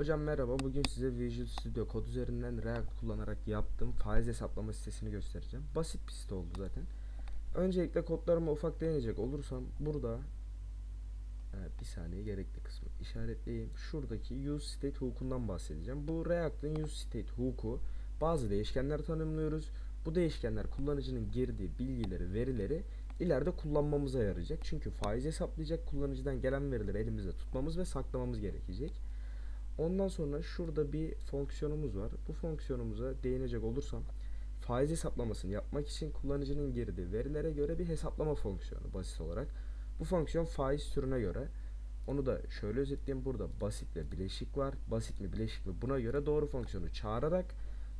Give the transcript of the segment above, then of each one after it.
Hocam merhaba. Bugün size Visual Studio kod üzerinden React kullanarak yaptığım faiz hesaplama sitesini göstereceğim. Basit bir site oldu zaten. Öncelikle kodlarıma ufak değinecek olursam burada evet, bir saniye gerekli kısmı işaretleyeyim. Şuradaki use state hukukundan bahsedeceğim. Bu React'ın use state hukuku bazı değişkenler tanımlıyoruz. Bu değişkenler kullanıcının girdiği bilgileri, verileri ileride kullanmamıza yarayacak. Çünkü faiz hesaplayacak kullanıcıdan gelen verileri elimizde tutmamız ve saklamamız gerekecek. Ondan sonra şurada bir fonksiyonumuz var. Bu fonksiyonumuza değinecek olursam faiz hesaplamasını yapmak için kullanıcının girdiği verilere göre bir hesaplama fonksiyonu basit olarak. Bu fonksiyon faiz türüne göre. Onu da şöyle özetleyeyim burada basit ve bileşik var. Basit mi bileşik mi buna göre doğru fonksiyonu çağırarak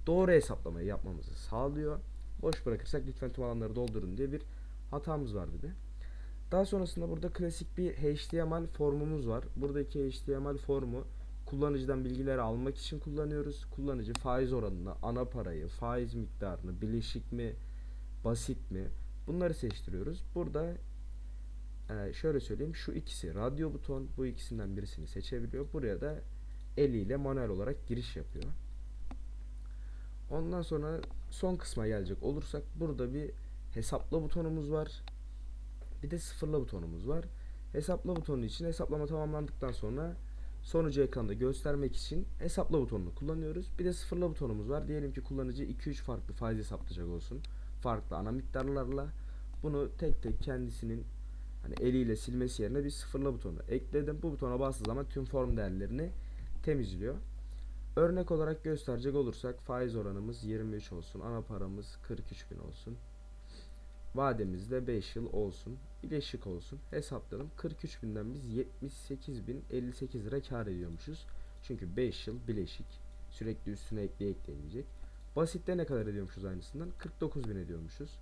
doğru hesaplamayı yapmamızı sağlıyor. Boş bırakırsak lütfen tüm alanları doldurun diye bir hatamız var bir de. Daha sonrasında burada klasik bir HTML formumuz var. Buradaki HTML formu kullanıcıdan bilgileri almak için kullanıyoruz. Kullanıcı faiz oranını, ana parayı, faiz miktarını, bileşik mi, basit mi bunları seçtiriyoruz. Burada e, şöyle söyleyeyim şu ikisi radyo buton bu ikisinden birisini seçebiliyor. Buraya da eliyle manuel olarak giriş yapıyor. Ondan sonra son kısma gelecek olursak burada bir hesapla butonumuz var. Bir de sıfırla butonumuz var. Hesapla butonu için hesaplama tamamlandıktan sonra sonucu ekranda göstermek için hesapla butonunu kullanıyoruz. Bir de sıfırla butonumuz var. Diyelim ki kullanıcı 2-3 farklı faiz hesaplayacak olsun. Farklı ana miktarlarla. Bunu tek tek kendisinin hani eliyle silmesi yerine bir sıfırla butonu ekledim. Bu butona bastığı zaman tüm form değerlerini temizliyor. Örnek olarak gösterecek olursak faiz oranımız 23 olsun. Ana paramız 43 bin olsun. Vademiz de 5 yıl olsun. Bileşik olsun. Hesaplayalım. 43 binden biz 78 bin 58 lira kar ediyormuşuz. Çünkü 5 yıl bileşik. Sürekli üstüne ekleye ekleyecek. Basitte ne kadar ediyormuşuz aynısından? 49 bin ediyormuşuz.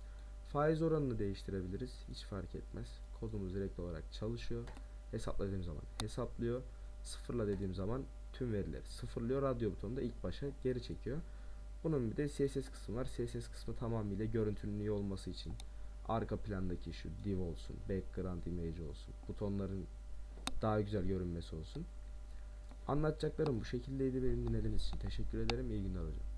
Faiz oranını değiştirebiliriz. Hiç fark etmez. Kodumuz direkt olarak çalışıyor. Hesapla dediğim zaman hesaplıyor. Sıfırla dediğim zaman tüm verileri sıfırlıyor. Radyo butonu da ilk başa geri çekiyor. Bunun bir de CSS kısmı var. CSS kısmı tamamıyla görüntünün iyi olması için arka plandaki şu div olsun, background image olsun, butonların daha güzel görünmesi olsun. Anlatacaklarım bu şekildeydi. Benim dinlediğiniz için teşekkür ederim. İyi günler hocam.